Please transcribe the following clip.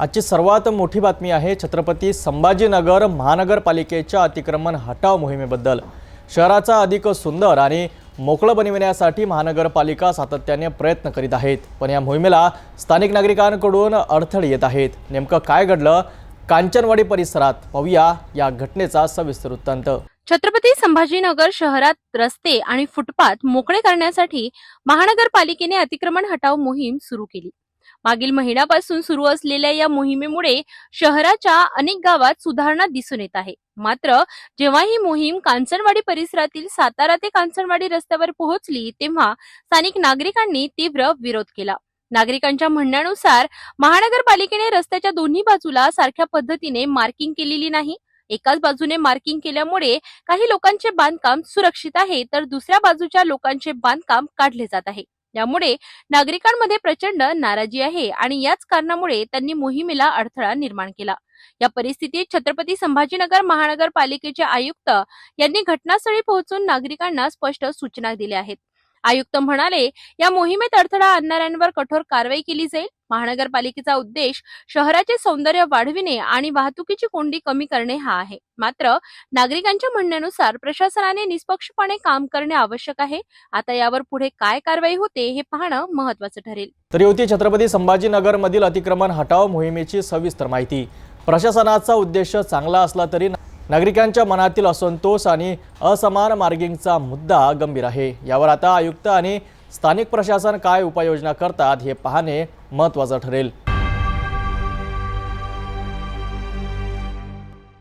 आजची सर्वात मोठी बातमी आहे छत्रपती संभाजीनगर महानगरपालिकेच्या अतिक्रमण हटाव मोहिमेबद्दल. शहराचा अधिक सुंदर आणि मोकळं बनविण्यासाठी महानगरपालिका सातत्याने प्रयत्न करीत आहेत. पण या मोहिमेला स्थानिक नागरिकांकडून अडथळे येत आहेत. नेमकं काय घडलं? कांचनवाडी परिसरात पाहूया या घटनेचा सविस्तर वृत्तांत. छत्रपती संभाजीनगर शहरात रस्ते आणि फुटपाथ मोकळे करण्यासाठी महानगरपालिकेने अतिक्रमण हटाव मोहीम सुरू केली. मागील महिन्यापासून सुरू असलेल्या या मोहिमेमुळे शहराच्या अनेक गावात सुधारणा दिसून येत आहे. मात्र जेव्हा ही मोहीम कांचनवाडी परिसरातील सातारा ते कांचनवाडी रस्त्यावर पोहोचली तेव्हा स्थानिक नागरिकांनी तीव्र विरोध केला. नागरिकांच्या म्हणण्यानुसार महानगरपालिकेने रस्त्याच्या दोन्ही बाजूला सारख्या पद्धतीने मार्किंग केलेली नाही. एकाच बाजूने मार्किंग केल्यामुळे काही लोकांचे बांधकाम सुरक्षित आहे तर दुसऱ्या बाजूच्या लोकांचे बांधकाम काढले जात आहे. यामुळे नागरिकांमध्ये प्रचंड नाराजी आहे आणि याच कारणामुळे त्यांनी मोहिमेला अडथळा निर्माण केला. या परिस्थितीत छत्रपती संभाजीनगर महानगरपालिकेचे आयुक्त यांनी घटनास्थळी पोहोचून नागरिकांना स्पष्ट सूचना दिल्या आहेत. आयुक्त म्हणाले या मोहिमेत अडथळा आणणाऱ्यांवर कठोर कारवाई केली जाईल. महानगरपालिकेचा उद्देश शहराचे सौंदर्य वाढविणे आणि वाहतुकीची कोंडी कमी करणे हा आहे. मात्र नागरिकांच्या म्हणण्यानुसार प्रशासनाने निष्पक्षपणे काम करणे आवश्यक आहे. आता यावर पुढे काय कारवाई होते हे पाहणं महत्वाचं ठरेल. तरी होती छत्रपती संभाजीनगरमधील अतिक्रमण हटाव मोहिमेची सविस्तर माहिती. प्रशासनाचा उद्देश चांगला असला तरी नागरिकांच्या मनातील असंतोष आणि असमान मार्गिंगचा मुद्दा गंभीर आहे. यावर आता आयुक्त आणि स्थानिक प्रशासन काय उपाययोजना करतात हे पाहणे महत्त्वाचं ठरेल.